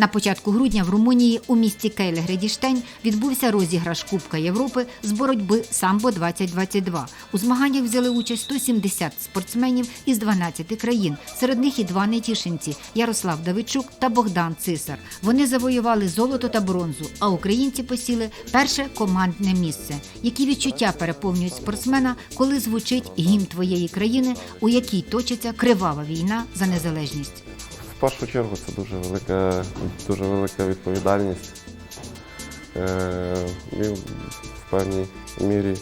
На початку грудня в Румунії у місті Кейле-Гредіштейн відбувся розіграш Кубка Європи з боротьби Самбо 2022 У змаганнях взяли участь 170 спортсменів із 12 країн. Серед них і два нетішинці Ярослав Давидчук та Богдан Цисар. Вони завоювали золото та бронзу, а українці посіли перше командне місце. Які відчуття переповнюють спортсмена, коли звучить гімн твоєї країни, у якій точиться кривава війна за незалежність? В першу чергу це дуже велика, дуже велика відповідальність. Е, і в певній мірі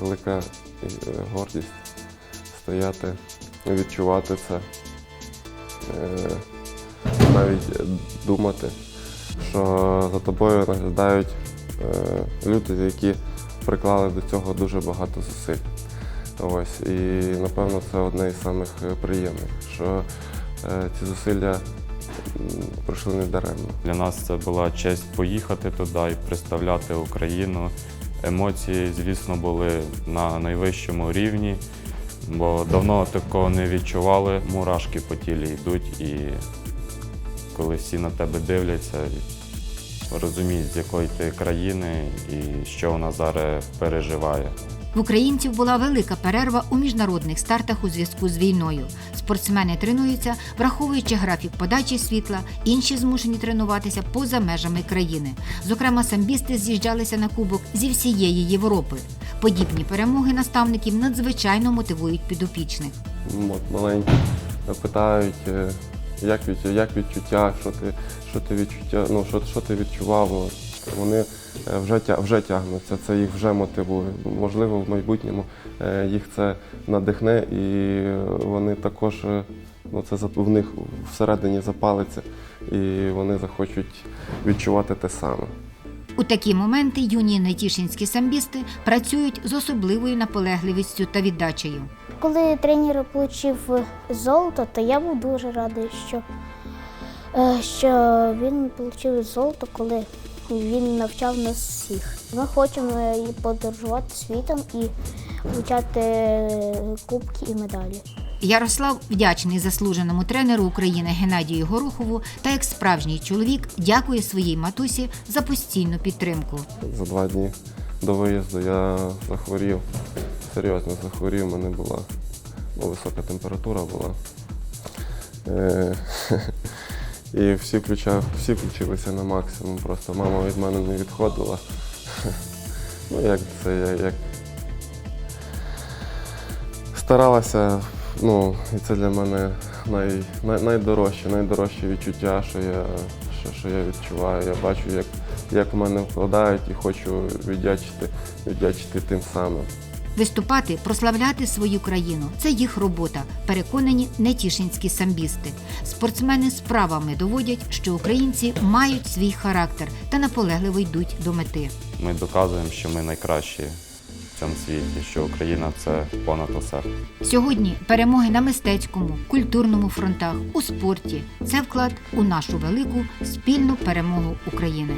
велика е, гордість стояти, відчувати це, е, навіть думати, що за тобою наглядають люди, які приклали до цього дуже багато зусиль. Ось, і напевно це одне із самих що ці зусилля пройшли не даремно. Для нас це була честь поїхати туди і представляти Україну. Емоції, звісно, були на найвищому рівні, бо давно такого не відчували. Мурашки по тілі йдуть, і коли всі на тебе дивляться, розуміють, з якої ти країни і що вона зараз переживає. В українців була велика перерва у міжнародних стартах у зв'язку з війною. Спортсмени тренуються, враховуючи графік подачі світла, інші змушені тренуватися поза межами країни. Зокрема, самбісти з'їжджалися на кубок зі всієї Європи. Подібні перемоги наставників надзвичайно мотивують підопічних. М, От маленькі питають, е, як, від, як відчуття, що ти, що ти відчуття, ну, що, що ти відчував. Вони е, вже, вже тягнуться, це їх вже мотивує. Можливо, в майбутньому е, їх це надихне і вони також е, ну, це в них всередині запалиться, і вони захочуть відчувати те саме. У такі моменти юні нетішинські самбісти працюють з особливою наполегливістю та віддачею. Коли тренер отримав золото, то я був дуже радий, що, що він отримав золото, коли він навчав нас всіх. Ми хочемо е, подорожувати світом і отримати кубки і медалі. Ярослав вдячний заслуженому тренеру України Геннадію Горохову та як справжній чоловік дякує своїй матусі за постійну підтримку. За два дні до виїзду я захворів, серйозно захворів, у мене була висока температура була. І всі, включа, всі включилися на максимум. Просто мама від мене не відходила. Ну, як це, я- як старалася, ну, і це для мене най, най, найдорожче, найдорожче відчуття, що я, що, що я відчуваю. Я бачу, як, як в мене вкладають і хочу віддячити, віддячити тим самим. Виступати, прославляти свою країну це їх робота. Переконані нетішинські самбісти. Спортсмени справами доводять, що українці мають свій характер та наполегливо йдуть до мети. Ми доказуємо, що ми найкращі в цьому світі, що Україна це понад усе. Сьогодні перемоги на мистецькому, культурному фронтах, у спорті це вклад у нашу велику спільну перемогу України.